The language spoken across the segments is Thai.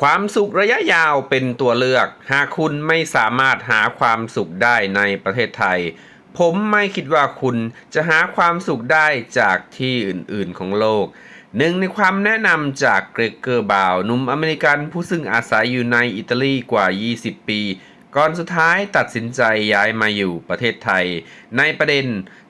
ความสุขระยะยาวเป็นตัวเลือก หากคุณไม่สามารถหาความสุขได้ในประเทศไทย ผมไม่คิดว่าคุณจะหาความสุขได้จากที่อื่นๆของโลก หนึ่งในความแนะนำจากเกรกเกอร์บาวหนุ่มอเมริกันผู้ซึ่งอาศัยอยู่ในอิตาลีกว่า 20 ปี ก่อนสุดท้ายตัดสินใจย้ายมาอยู่ประเทศไทย ในประเด็น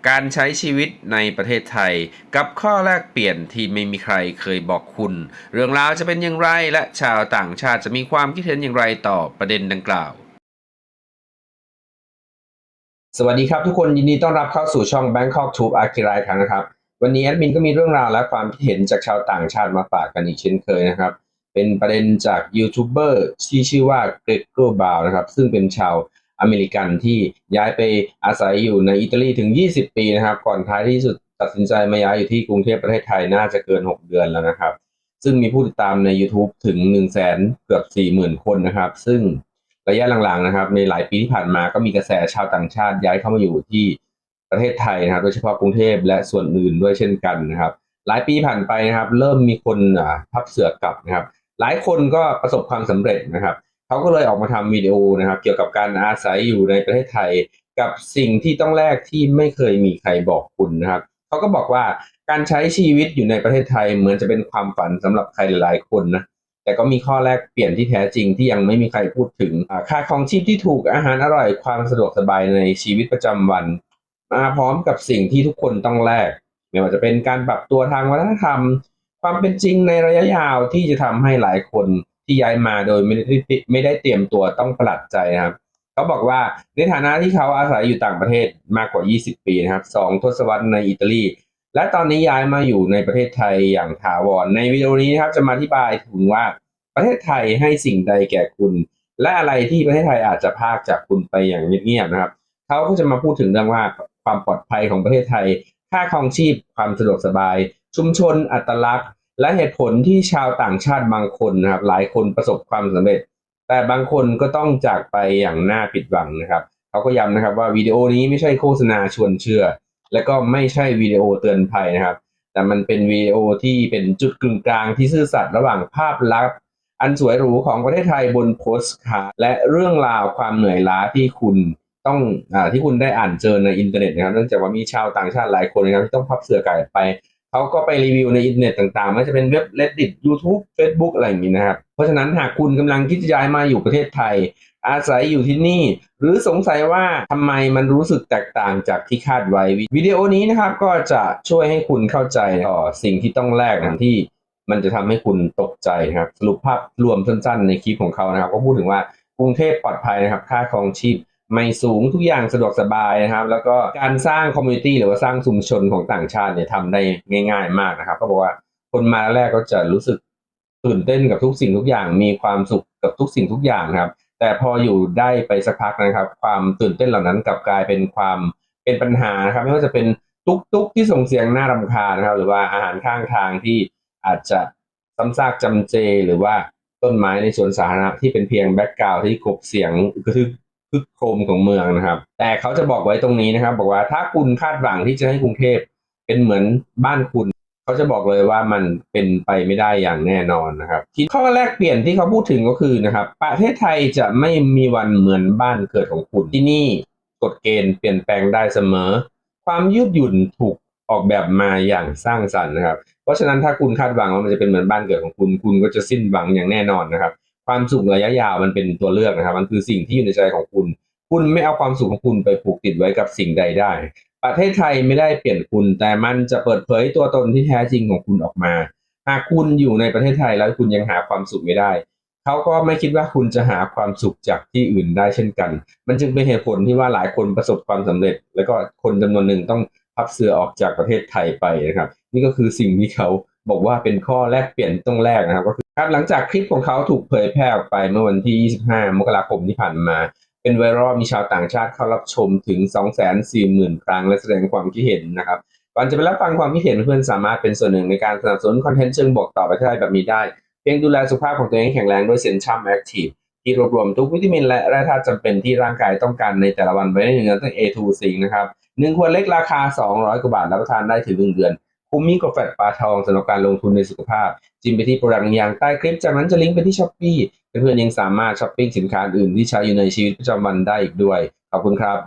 การใช้ชีวิตในประเทศไทย กับข้อแลกเปลี่ยนที่ไม่มีใครเคยบอกคุณ เรื่องราวจะเป็นอย่างไรและชาวต่างชาติจะมีความคิดเห็นอย่างไรต่อประเด็นดังกล่าว สวัสดีครับทุกคนยินดีต้อนรับเข้าสู่ช่อง Bangkok Tube a r c h i v ครั้งนะครับ วันนี้แอดมินก็มีเรื่องราวและความคิดเห็นจากชาวต่างชาติมาฝากกันอีกเช่นเคยนะครับ เป็นประเด็นจากยูทูบเบอร์ที่ชื่อว่าเกรกโกบาวนะครับ ซึ่งเป็นชาวอเมริกันที่ย้ายไปอาศัยอยู่ในอิตาลีถึง 20 ปีนะครับ ก่อนท้ายที่สุดตัดสินใจมาย้ายอยู่ที่กรุงเทพประเทศไทยน่าจะเกิน 6 เดือนแล้วนะครับ ซึ่งมีผู้ติดตามใน YouTube ถึง 1 0 0 0 0แสนเกือบ 40,000 คนนะครับ ซึ่งระยะหลังๆนะครับ ในหลายปีที่ผ่านมาก็มีกระแสชาวต่างชาติย้ายเข้ามาอยู่ที่ประเทศไทยนะครับ โดยเฉพาะกรุงเทพและส่วนอื่นด้วยเช่นกันนะครับ หลายปีผ่านไปนะครับ เริ่มมีคนพับเสือกลับนะครับ หลายคนก็ประสบความสำเร็จนะครับเขาก็เลยออกมาทำวิดีโอนะครับ เกี่ยวกับการอาศัยอยู่ในประเทศไทย กับสิ่งที่ต้องแลกที่ไม่เคยมีใครบอกคุณนะครับเขาก็บอกว่าการใช้ชีวิตอยู่ในประเทศไทยเหมือนจะเป็นความฝันสำหรับใครหลาย ๆ คนนะแต่ก็มีข้อแลกเปลี่ยนที่แท้จริงที่ยังไม่มีใครพูดถึงค่าครองชีพที่ถูกอาหารอร่อยความสะดวกสบายในชีวิตประจำวันมาพร้อมกับสิ่งที่ทุกคนต้องแลกไม่ว่าจะเป็นการปรับตัวทางวัฒนธรรม ความเป็นจริงในระยะยาวที่จะทำให้หลายคนที่ย้ายมาโดยไม่ได้ไม่ได้เตรียมตัวต้องประหลาดใจครับเขาบอกว่าในฐานะที่เขาอาศัยอยู่ต่างประเทศมากกว่า 20 ปีนะครับสองทศวรรษในอิตาลี และตอนนี้ย้ายมาอยู่ในประเทศไทยอย่างถาวร ในวิดีโอนี้นะครับจะมาอธิบายถึงว่าประเทศไทยให้สิ่งใดแก่คุณ และอะไรที่ประเทศไทยอาจจะพากจากคุณไปอย่างเงียบๆนะครับ เขาก็จะมาพูดถึงเรื่องว่าความปลอดภัยของประเทศไทย ค่าครองชีพความสะดวกสบาย ชุมชนอัตลักษณ์ และเหตุผลที่ชาวต่างชาติบางคนนะครับ หลายคนประสบความสำเร็จ แต่บางคนก็ต้องจากไปอย่างน่าผิดหวังนะครับเขาก็ย้ำนะครับว่าวิดีโอนี้ไม่ใช่โฆษณาชวนเชื่อ และก็ไม่ใช่วิดีโอเตือนภัยนะครับ แต่มันเป็นวิดีโอที่เป็นจุดกึ่งกลางที่ซื่อสัตย์ระหว่างภาพลักษณ์อันสวยหรูของประเทศไทยบนโพสต์การ์ดและเรื่องราวความเหนื่อยล้าที่คุณต้องอาที่คุณได้อ่านเจอในอินเทอร์เน็ตนะครับ เนื่องจากว่ามีชาวต่างชาติหลายคนนะครับที่ต้องพับเสือไก่ไป เขาก็ไปรีวิวในอินเทอร์เน็ตต่างๆไม่ว่าจะเป็นเว็บ Reddit YouTube Facebook อะไรอย่างนี้นะครับ เพราะฉะนั้นหากคุณกำลังคิดจะย้ายมาอยู่ประเทศไทย อาศัยอยู่ที่นี่ หรือสงสัยว่าทำไมมันรู้สึกแตกต่างจากที่คาดไว้วิดีโอนี้นะครับ ก็จะช่วยให้คุณเข้าใจต่อสิ่งที่ต้องแลกนะที่มันจะทำให้คุณตกใจนะครับสรุปภาพรวมสั้นๆ ในคลิปของเขานะครับ ก็พูดถึงว่ากรุงเทพปลอดภัยนะครับ ค่าครองชีพ ไม่สูงทุกอย่างสะดวกสบายนะครับ แล้วก็การสร้างคอมมูนิตี้หรือว่าสร้างชุมชนของต่างชาติเนี่ยทำได้ง่าย ๆ มากนะครับก็บอกว่าคนมาแรกก็จะรู้สึกตื่นเต้นกับทุกสิ่งทุกอย่างมีความสุขกับทุกสิ่งทุกอย่างครับ แต่พออยู่ได้ไปสักพักนะครับ ความตื่นเต้นเหล่านั้นกลับกลายเป็นความเป็นปัญหานะครับ ไม่ว่าจะเป็นตุ๊กตุ๊กที่ส่งเสียงน่ารำคาญนะครับ หรือว่าอาหารข้างทางที่อาจจะซ้ำซากจำเจ หรือว่าต้นไม้ในสวนสาธารณะที่เป็นเพียงแบ็กกราวด์ที่กบเสียงกระทึก คึกโครมของเมืองนะครับ แต่เขาจะบอกไว้ตรงนี้นะครับ บอกว่าถ้าคุณคาดหวังที่จะให้กรุงเทพเป็นเหมือนบ้านคุณ เขาจะบอกเลยว่ามันเป็นไปไม่ได้อย่างแน่นอนนะครับ ที่ข้อแรกเปลี่ยนที่เขาพูดถึงก็คือนะครับ ประเทศไทยจะไม่มีวันเหมือนบ้านเกิดของคุณที่นี่กฎเกณฑ์เปลี่ยนแปลงได้เสมอ ความยืดหยุ่นถูกออกแบบมาอย่างสร้างสรรค์นะครับ เพราะฉะนั้นถ้าคุณคาดหวังว่ามันจะเป็นเหมือนบ้านเกิดของคุณ คุณก็จะสิ้นหวังอย่างแน่นอนนะครับ ความสุขระยะยาวมันเป็นตัวเลือกนะครับ มันคือสิ่งที่อยู่ในใจของคุณ คุณไม่เอาความสุขของคุณไปผูกติดไว้กับสิ่งใดได้ ประเทศไทยไม่ได้เปลี่ยนคุณ แต่มันจะเปิดเผยตัวตนที่แท้จริงของคุณออกมา หากคุณอยู่ในประเทศไทยแล้วคุณยังหาความสุขไม่ได้ เขาก็ไม่คิดว่าคุณจะหาความสุขจากที่อื่นได้เช่นกัน มันจึงเป็นเหตุผลที่ว่าหลายคนประสบความสำเร็จ แล้วก็คนจำนวนหนึ่งต้องพับเสือออกจากประเทศไทยไปนะครับ นี่ก็คือสิ่งที่เขาบอกว่าเป็นข้อแลกเปลี่ยนต้องแลกนะครับก็คือ ครับหลังจากคลิปของเขาถูกเผยแพร่ออกไปเมื่อวันที่ 25 มกราคมที่ผ่านมา เป็นไวรัลมีชาวต่างชาติเข้ารับชมถึง 240,000 ครั้งและแสดงความคิดเห็นนะครับก่อนจะไปรับฟังความคิดเห็นเพื่อนสามารถเป็นส่วนหนึ่งในการสนับสนุนคอนเทนต์เชิงบวกต่อประเทศไทยแบบนี้ได้ เพียงดูแลสุขภาพของตัวเองแข็งแรงด้วยเซนชัมแอคทีฟที่รวบรวมทุกวิตามินและแร่ธาตุจำเป็นที่ร่างกายต้องการในแต่ละวันไว้ในเนื้อตั้ง A2 ซิงนะครับหนึ่งขวดเล็กราคา 200 กว่าบาทรับประทานได้ถึง1เดือน คุ้มมิ่งกว่าแฟตปลาทองสำหรับการลงทุนในสุขภาพ จิ้มไปที่โปรดักต์อย่างใต้คลิป จากนั้นจะลิงก์ไปที่ช้อปปี้เพื่อนๆยังสามารถช้อปปิ้งสินค้าอื่นที่ใช้อยู่ในชีวิตประจำวันได้อีกด้วย ขอบคุณครับ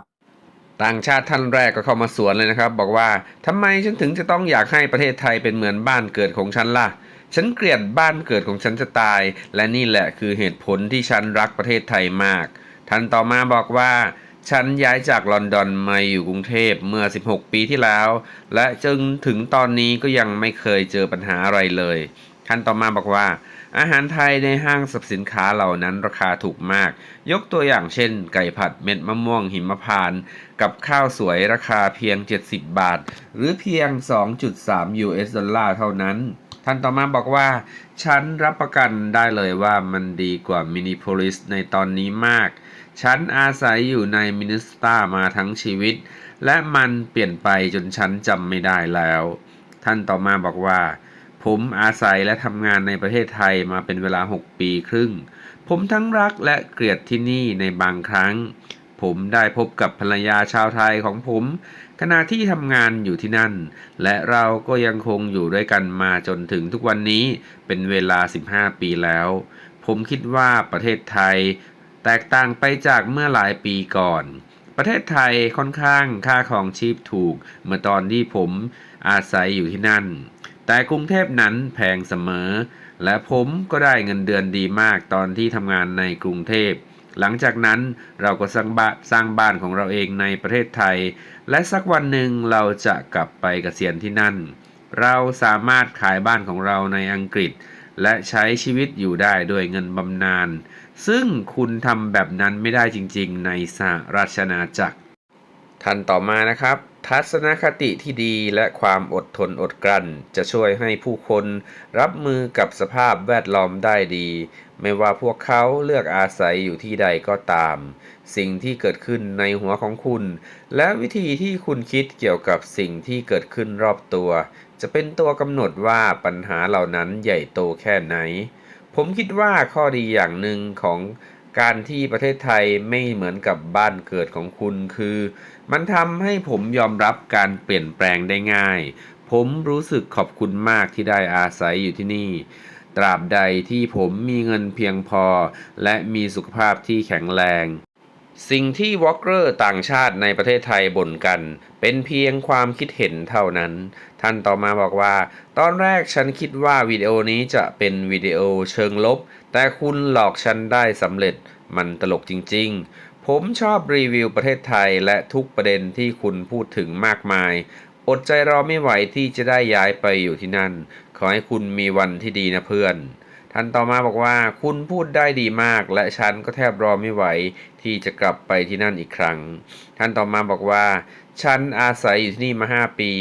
ต่างชาติท่านแรกก็เข้ามาสวนเลยนะครับ บอกว่าทำไมฉันถึงจะต้องอยากให้ประเทศไทยเป็นเหมือนบ้านเกิดของฉันล่ะ ฉันเกลียดบ้านเกิดของฉันจะตาย และนี่แหละคือเหตุผลที่ฉันรักประเทศไทยมาก ท่านต่อมาบอกว่า ฉันย้ายจากลอนดอนมาอยู่กรุงเทพเมื่อ 16 ปีที่แล้ว และจนถึงตอนนี้ก็ยังไม่เคยเจอปัญหาอะไรเลยท่านต่อมาบอกว่า อาหารไทยในห้างสรรพสินค้าเหล่านั้นราคาถูกมาก ยกตัวอย่างเช่น ไก่ผัดเม็ดมะม่วงหิมพานต์กับข้าวสวยราคาเพียง 70 บาท หรือเพียง 2.3 US ดอลลาร์เท่านั้น ท่านต่อมาบอกว่า ฉันรับประกันได้เลยว่ามันดีกว่ามินิโพลิสในตอนนี้มาก ฉันอาศัยอยู่ในมินิสตามาทั้งชีวิต และมันเปลี่ยนไปจนฉันจำไม่ได้แล้ว ท่านต่อมาบอกว่า ผมอาศัยและทำงานในประเทศไทยมาเป็นเวลา 6 ปีครึ่ง ผมทั้งรักและเกลียดที่นี่ในบางครั้ง ผมได้พบกับภรรยาชาวไทยของผม ขณะที่ทำงานอยู่ที่นั่น และเราก็ยังคงอยู่ด้วยกันมาจนถึงทุกวันนี้เป็นเวลา 15 ปีแล้วผมคิดว่าประเทศไทย แตกต่างไปจากเมื่อหลายปีก่อน ประเทศไทยค่อนข้างค่าของชีพถูก เมื่อตอนที่ผมอาศัยอยู่ที่นั่น แต่กรุงเทพนั้นแพงเสมอ และผมก็ได้เงินเดือนดีมากตอนที่ทำงานในกรุงเทพ หลังจากนั้นเราก็สร้างบ้านสร้างบ้านของเราเองในประเทศไทย และสักวันหนึ่งเราจะกลับไปเกษียณที่นั่น เราสามารถขายบ้านของเราในอังกฤษ และใช้ชีวิตอยู่ได้ด้วยเงินบำนาญ ซึ่งคุณทำแบบนั้นไม่ได้จริงๆ ในสหราชอาณาจักรท่านต่อมานะครับทัศนคติที่ดีและความอดทนอดกลั้น จะช่วยให้ผู้คนรับมือกับสภาพแวดล้อมได้ดี ไม่ว่าพวกเขาเลือกอาศัยอยู่ที่ใดก็ตาม สิ่งที่เกิดขึ้นในหัวของคุณ และวิธีที่คุณคิดเกี่ยวกับสิ่งที่เกิดขึ้นรอบตัว จะเป็นตัวกำหนดว่าปัญหาเหล่านั้นใหญ่โตแค่ไหน ผมคิดว่าข้อดีอย่างหนึ่งของการที่ประเทศไทยไม่เหมือนกับบ้านเกิดของคุณคือ มันทำให้ผมยอมรับการเปลี่ยนแปลงได้ง่าย ผมรู้สึกขอบคุณมากที่ได้อาศัยอยู่ที่นี่ ตราบใดที่ผมมีเงินเพียงพอ และมีสุขภาพที่แข็งแรง สิ่งที่วอลเกอร์ต่างชาติในประเทศไทยบ่นกัน เป็นเพียงความคิดเห็นเท่านั้น ท่านต่อมาบอกว่า ตอนแรกฉันคิดว่าวิดีโอนี้จะเป็นวิดีโอเชิงลบ แต่คุณหลอกฉันได้สำเร็จ มันตลกจริง ๆ ผมชอบรีวิวประเทศไทยและทุกประเด็นที่คุณพูดถึงมากมาย อดใจรอไม่ไหวที่จะได้ย้ายไปอยู่ที่นั่น ขอให้คุณมีวันที่ดีนะเพื่อน ท่านต่อมาบอกว่าคุณพูดได้ดีมาก และฉันก็แทบรอไม่ไหวที่จะกลับไปที่นั่นอีกครั้ง ท่านต่อมาบอกว่า ฉันอาศัยอยู่ที่นี่มา 5 ปี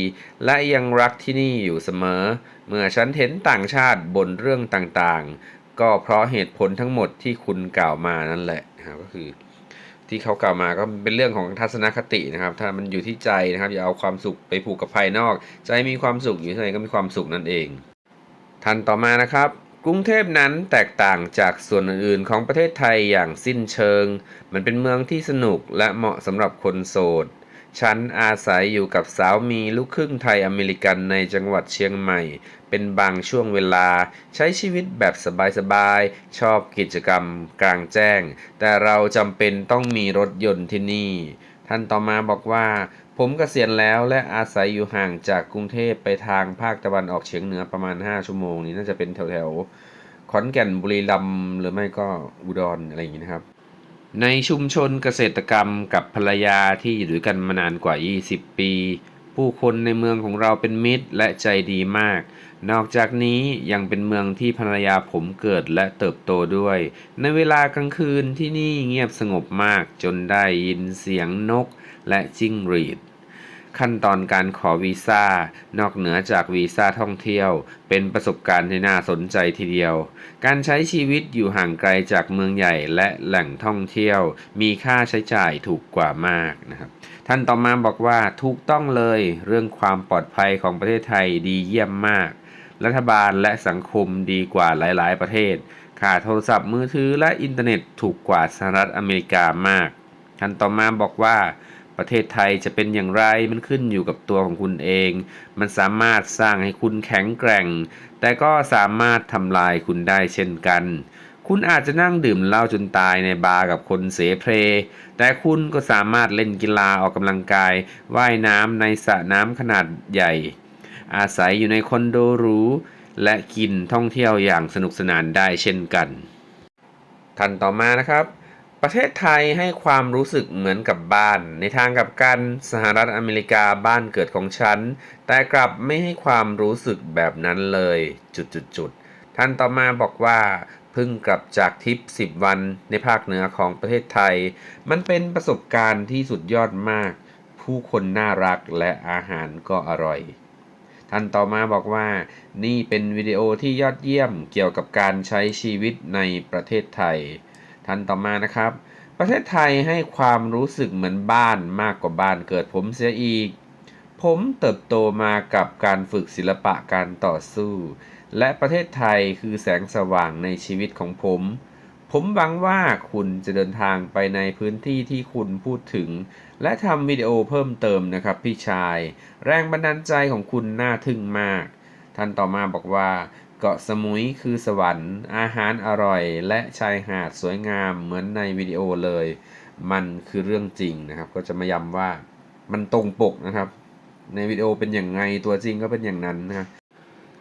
และยังรักที่นี่อยู่เสมอ เมื่อฉันเห็นต่างชาติบนเรื่องต่างๆ ก็เพราะเหตุผลทั้งหมดที่คุณกล่าวมานั่นแหละก็คือ ที่เขากล่าวมาก็เป็นเรื่องของทัศนคตินะครับ ถ้ามันอยู่ที่ใจนะครับ อย่าเอาความสุขไปผูกกับภายนอก ใจมีความสุขอยู่ที่ไหนก็มีความสุขนั่นเอง ทันต่อมานะครับ กรุงเทพนั้นแตกต่างจากส่วนอื่นๆ ของประเทศไทยอย่างสิ้นเชิง มันเป็นเมืองที่สนุกและเหมาะสำหรับคนโสด ฉันอาศัยอยู่กับสาวมีลูกครึ่งไทยอเมริกันในจังหวัดเชียงใหม่ เป็นบางช่วงเวลาใช้ชีวิตแบบสบายๆ ชอบกิจกรรมกลางแจ้ง แต่เราจำเป็นต้องมีรถยนต์ที่นี่ ท่านต่อมาบอกว่า ผมเกษียณแล้วและอาศัยอยู่ห่างจากกรุงเทพไปทางภาคตะวันออกเฉียงเหนือประมาณ 5 ชั่วโมงนี้น่าจะเป็นแถวๆขอนแก่นบุรีรัมย์หรือไม่ก็อุดรอะไรอย่างนี้นะครับ ในชุมชนเกษตรกรรมกับภรรยาที่อยู่ด้วยกันมานานกว่า 20 ปี ผู้คนในเมืองของเราเป็นมิตรและใจดีมาก นอกจากนี้ยังเป็นเมืองที่ภรรยาผมเกิดและเติบโตด้วย ในเวลากลางคืนที่นี่เงียบสงบมากจนได้ยินเสียงนกและจิ้งหรีด ขั้นตอนการขอวีซ่านอกเหนือจากวีซ่าท่องเที่ยว เป็นประสบการณ์ที่น่าสนใจทีเดียว การใช้ชีวิตอยู่ห่างไกลจากเมืองใหญ่และแหล่งท่องเที่ยว มีค่าใช้จ่ายถูกกว่ามากนะครับท่านต่อมาบอกว่าถูกต้องเลยเรื่องความปลอดภัยของประเทศไทยดีเยี่ยมมาก รัฐบาลและสังคมดีกว่าหลาย ๆ ประเทศ ค่าโทรศัพท์มือถือและอินเทอร์เน็ตถูกกว่าสหรัฐอเมริกามากท่านต่อมาบอกว่า ประเทศไทยจะเป็นอย่างไรมันขึ้นอยู่กับตัวของคุณเอง มันสามารถสร้างให้คุณแข็งแกร่ง แต่ก็สามารถทำลายคุณได้เช่นกัน คุณอาจจะนั่งดื่มเหล้าจนตายในบาร์กับคนเสเพลแต่คุณก็สามารถเล่นกีฬาออกกำลังกาย ว่ายน้ำในสระน้ำขนาดใหญ่ อาศัยอยู่ในคอนโดหรูและกินท่องเที่ยวอย่างสนุกสนานได้เช่นกันท่านต่อมานะครับ ประเทศไทยให้ความรู้สึกเหมือนกับบ้าน ในทางกับกันสหรัฐอเมริกาบ้านเกิดของฉัน แต่กลับไม่ให้ความรู้สึกแบบนั้นเลย จุดๆๆท่านต่อมาบอกว่าเพิ่งกลับจากทริป 10 วันในภาคเหนือของประเทศไทย มันเป็นประสบการณ์ที่สุดยอดมาก ผู้คนน่ารักและอาหารก็อร่อย ท่านต่อมาบอกว่านี่เป็นวิดีโอที่ยอดเยี่ยมเกี่ยวกับการใช้ชีวิตในประเทศไทย ท่านต่อมานะครับ ประเทศไทยให้ความรู้สึกเหมือนบ้านมากกว่าบ้านเกิดผมเสียอีก ผมเติบโตมากับการฝึกศิลปะการต่อสู้ และประเทศไทยคือแสงสว่างในชีวิตของผม ผมหวังว่าคุณจะเดินทางไปในพื้นที่ที่คุณพูดถึง และทำวิดีโอเพิ่มเติมนะครับพี่ชาย แรงบันดาลใจของคุณน่าทึ่งมาก ท่านต่อมาบอกว่า เกาะสมุยคือสวรรค์ อาหารอร่อย และชายหาดสวยงามเหมือนในวิดีโอเลย มันคือเรื่องจริงนะครับ ก็จะมาย้ำว่ามันตรงปกนะครับ ในวิดีโอเป็นอย่างไงตัวจริงก็เป็นอย่างนั้นนะ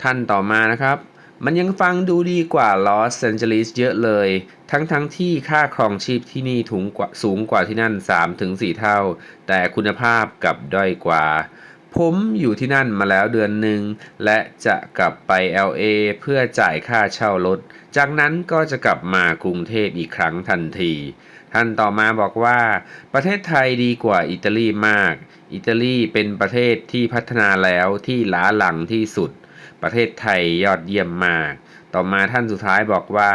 ท่านต่อมานะครับมันยังฟังดูดีกว่าลอสแอนเจลิสเยอะเลย ทั้งทั้งที่ค่าครองชีพที่นี่ถุงกว่าสูงกว่าที่นั่น 3-4 เท่า แต่คุณภาพกลับด้อยกว่า ผมอยู่ที่นั่นมาแล้วเดือนหนึ่งและจะกลับไป LA เพื่อจ่ายค่าเช่ารถ จากนั้นก็จะกลับมากรุงเทพอีกครั้งทันที ท่านต่อมาบอกว่า ประเทศไทยดีกว่าอิตาลีมาก อิตาลีเป็นประเทศที่พัฒนาแล้วที่ล้าหลังที่สุด ประเทศไทยยอดเยี่ยมมาก ต่อมาท่านสุดท้ายบอกว่า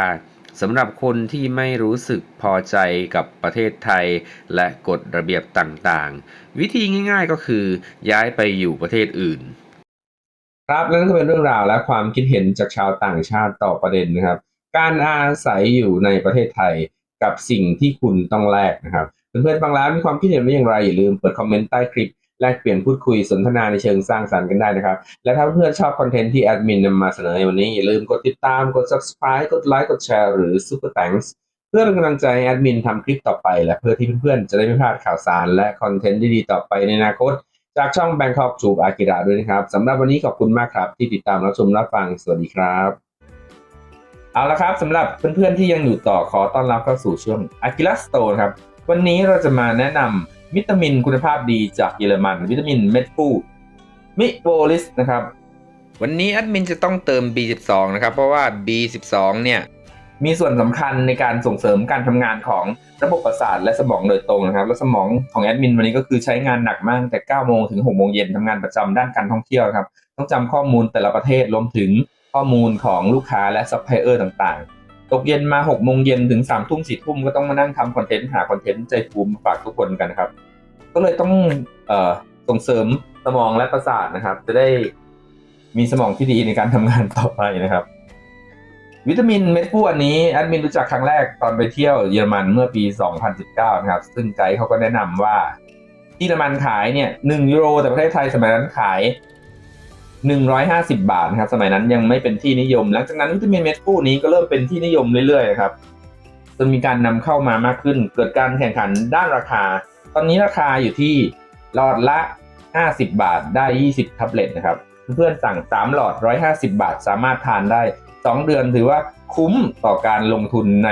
สำหรับคนที่ไม่รู้สึกพอใจกับประเทศไทย และกฎระเบียบต่างๆ วิธีง่ายๆก็คือย้ายไปอยู่ประเทศอื่น ครับนั่นก็เป็นเรื่องราวและความคิดเห็นจากชาวต่างชาติต่อประเด็นนะครับ การอาศัยอยู่ในประเทศไทยกับสิ่งที่คุณต้องแลกนะครับเพื่อนๆฟังแล้วมีความคิดเห็นว่าอย่างไรอย่าลืมเปิดคอมเมนต์ใต้คลิป แลกเปลี่ยนพูดคุยสนทนาในเชิงสร้างสรรค์กันได้นะครับ และถ้าเพื่อนชอบคอนเทนต์ที่แอดมินนำมาเสนอในวันนี้ อย่าลืมกดติดตามกด subscribe กดไลค์กดแชร์หรือ super thanks เพื่อเป็นกำลังใจแอดมินทำคลิปต่อไป และเพื่อที่เพื่อนๆจะได้ไม่พลาดข่าวสาร และคอนเทนต์ดีๆต่อไปในอนาคต จากช่อง Bangkok จูบอากิระด้วยนะครับสำหรับวันนี้ขอบคุณมากครับ ที่ติดตามรับชมรับฟังสวัสดีครับเอาละครับสำหรับเพื่อนๆที่ยังอยู่ต่อขอต้อนรับเข้าสู่ช่วง Akira Store ครับวันนี้เราจะมาแนะนำ วิตามินคุณภาพดีจากเยอรมัน วิตามินเม็ดฟูมิโบลิสนะครับ วันนี้แอดมินจะต้องเติม B12 นะครับ เพราะว่า B12 เนี่ย มีส่วนสำคัญในการส่งเสริมการทำงานของระบบประสาทและสมองโดยตรงนะครับ และสมองของแอดมินวันนี้ก็คือใช้งานหนักมากตั้งแต่9โมงถึง6โมงเย็นทำงานประจำด้านการท่องเที่ยวครับ ต้องจำข้อมูลแต่ละประเทศรวมถึงข้อมูลของลูกค้าและซัพพลายเออร์ต่างๆ ตกเย็นมา6โมงเย็นถึง3ทุ่ม4ทุ่มก็ต้องมานั่งทำคอนเทนต์หาคอนเทนต์ใจฟูมิมาฝากทุกคนกันนะครับ ก็เลยต้องเอ่อส่งเสริมสมองและประสาทนะครับ จะได้มีสมองที่ดีในการทำงานต่อไปนะครับ วิตามินเม็ดฟูอันนี้แอดมินรู้จักครั้งแรกตอนไปเที่ยวเยอรมันเมื่อปี 2019 นะครับ ซึ่งไกด์เขาก็แนะนำว่าที่เยอรมันขายเนี่ย1ยูโรแต่ประเทศไทยสมัยนั้นขาย 150 บาทนะครับสมัยนั้นยังไม่เป็นที่นิยม หลังจากนั้นวิตามินเม็ดฟูนี้ก็เริ่มเป็นที่นิยมเรื่อยๆครับจนมีการนำเข้ามามากขึ้น เกิดการแข่งขันด้านราคา ตอนนี้ราคาอยู่ที่หลอดละ 50 บาทได้ 20แท็บเล็ตนะครับเพื่อนๆสั่ง 3 หลอด 150 บาท สามารถทานได้ 2 เดือนถือว่าคุ้มต่อการลงทุนใน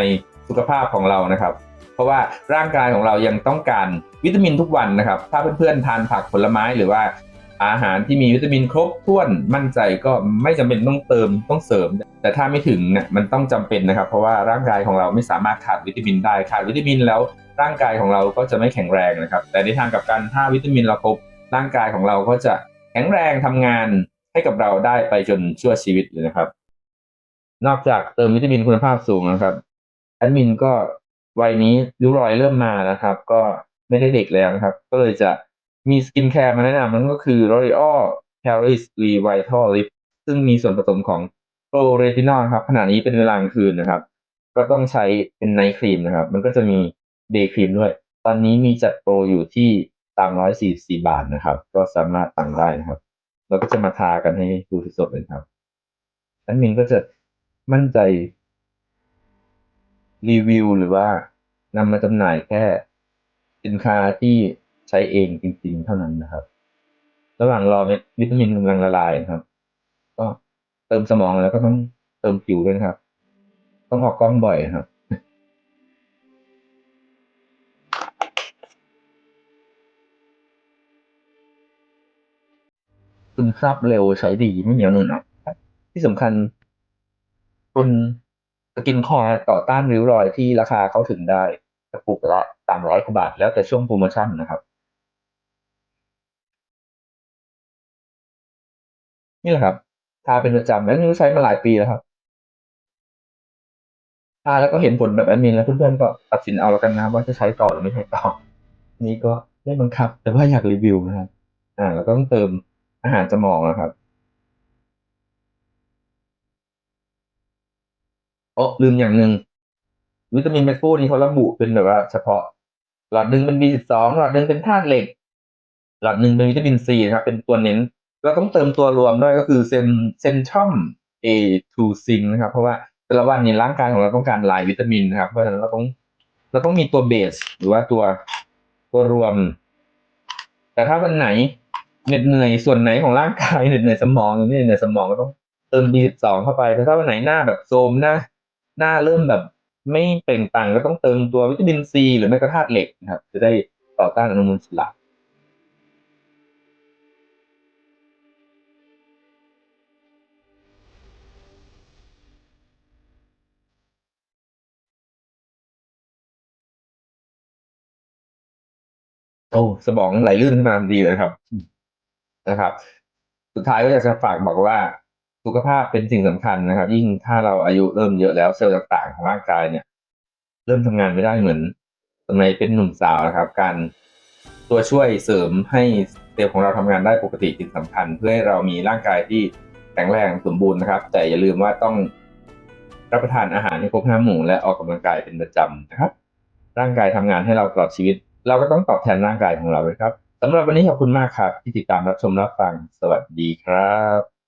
สุขภาพของเรานะครับ เพราะว่าร่างกายของเรายังต้องการวิตามินทุกวันนะครับ ถ้าเพื่อนๆทานผักผลไม้หรือว่า อาหารที่มีวิตามินครบถ้วนมั่นใจก็ไม่จำเป็นต้องเติมต้องเสริม แต่ถ้าไม่ถึงเนี่ยมันต้องจำเป็นนะครับ เพราะว่าร่างกายของเราไม่สามารถขาดวิตามินได้ขาดวิตามินแล้วร่างกายของเราก็จะไม่แข็งแรงนะครับ แต่ในทางกลับกันถ้าวิตามินเราครบร่างกายของเราก็จะแข็งแรงทำงานให้กับเราได้ไปจนชั่วชีวิตเลยนะครับ นอกจากเติมวิตามินคุณภาพสูงนะครับแอดมินก็วัยนี้ริ้วรอยเริ่มมานะครับ ก็ไม่ได้เด็กแล้วนะครับ ก็เลยจะ มีสกินแคร์มาแนะนำนั่นก็คือ L'Oreal Paris Revital Lift ซึ่งมีส่วนผสมของโปรเรตินอลครับขณะนี้เป็นเวลากลางคืนนะครับ ก็ต้องใช้เป็นไนท์ครีมนะครับ มันก็จะมีเดย์ครีมด้วย ตอนนี้มีจัดโปรอยู่ที่สามร้อยสี่สี่บาทนะครับ ก็สามารถสั่งได้นะครับ เราก็จะมาทากันให้ดูสดๆเลยครับแอดมินก็จะมั่นใจรีวิวหรือว่านำมาจำหน่ายแค่สินค้าที่ ใช้เองจริงๆเท่านั้นนะครับ ระหว่างรอเม็ดวิตามินกำลังละลายครับ ก็เติมสมองแล้วก็ต้องเติมผิวด้วยครับ ต้องออกกล้องบ่อยครับซึมซับเร็วใช้ดีไม่เหนียวหนึบหนะที่สำคัญคุณสกินคอร์ต่อต้านริ้วรอยที่ราคาเข้าถึงได้กระปุกละสามร้อยกว่าบาท แล้วแต่ช่วงโปรโมชั่นนะครับ นี่แหละครับ ทาเป็นประจำแล้วนี่ใช้มาหลายปีแล้วครับทาแล้วก็เห็นผลแบบแอดมินแล้วเพื่อนๆก็ตัดสินเอาแล้วกันนะว่าจะใช้ต่อหรือไม่ใช้ต่อ นี่ก็ได้บังคับ แต่ว่าอยากรีวิวนะครับ อ่าแล้วก็ต้องเติมอาหารสมองนะครับโอ้ลืมอย่างหนึ่งวิตามินเมกฟูนี่เขาระบุเป็นแบบว่าเฉพาะ หลอดหนึ่งเป็น B12 หลอดหนึ่งเป็นธาตุเหล็ก หลอดหนึ่งเป็นวิตามินซีนะครับ เป็นตัวเน้น เราต้องเติมตัวรวมด้วยก็คือเซนเซนชอม A2 ซิงนะครับ เพราะว่าแต่ละวันนี้ร่างกายของเราต้องการหลายวิตามินนะครับ เพราะฉะนั้นเราต้องเราต้องมีตัวเบส หรือว่าตัวตัวรวม แต่ถ้าวันไหนเหน็ดเหนื่อยส่วนไหนของร่างกายเหน็ดเหนื่อยสมองไม่เหน็ดเหนื่อยสมองก็ต้องเติม B12 เข้าไปแต่ถ้าวันไหนหน้าแบบโทรมหน้าหน้าเริ่มแบบไม่เปล่งปลั่งก็ต้องเติมตัววิตามินซีหรือไม่ก็ธาตุเหล็กนะครับ จะได้ต่อต้านอนุมูลอิสระ โอ้สมองไหลลื่นขึ้นมาทันทีเลยครับนะครับ สุดท้ายก็อยากจะฝากบอกว่าสุขภาพเป็นสิ่งสำคัญนะครับ ยิ่งถ้าเราอายุเริ่มเยอะแล้วเซลล์ต่างๆของร่างกายเนี่ย เริ่มทำงานไม่ได้เหมือนสมัยเป็นหนุ่มสาวนะครับ การตัวช่วยเสริมให้เซลล์ของเราทำงานได้ปกติจึงสำคัญ เพื่อให้เรามีร่างกายที่แข็งแรงสมบูรณ์นะครับ แต่อย่าลืมว่าต้องรับประทานอาหารให้ครบห้าหมู่และออกกำลังกายเป็นประจำนะครับ ร่างกายทำงานให้เราตลอดชีวิต เราก็ต้องตอบแทนร่างกายของเราด้วยครับสำหรับวันนี้ขอบคุณมากครับที่ติดตามรับชมรับฟังสวัสดีครับ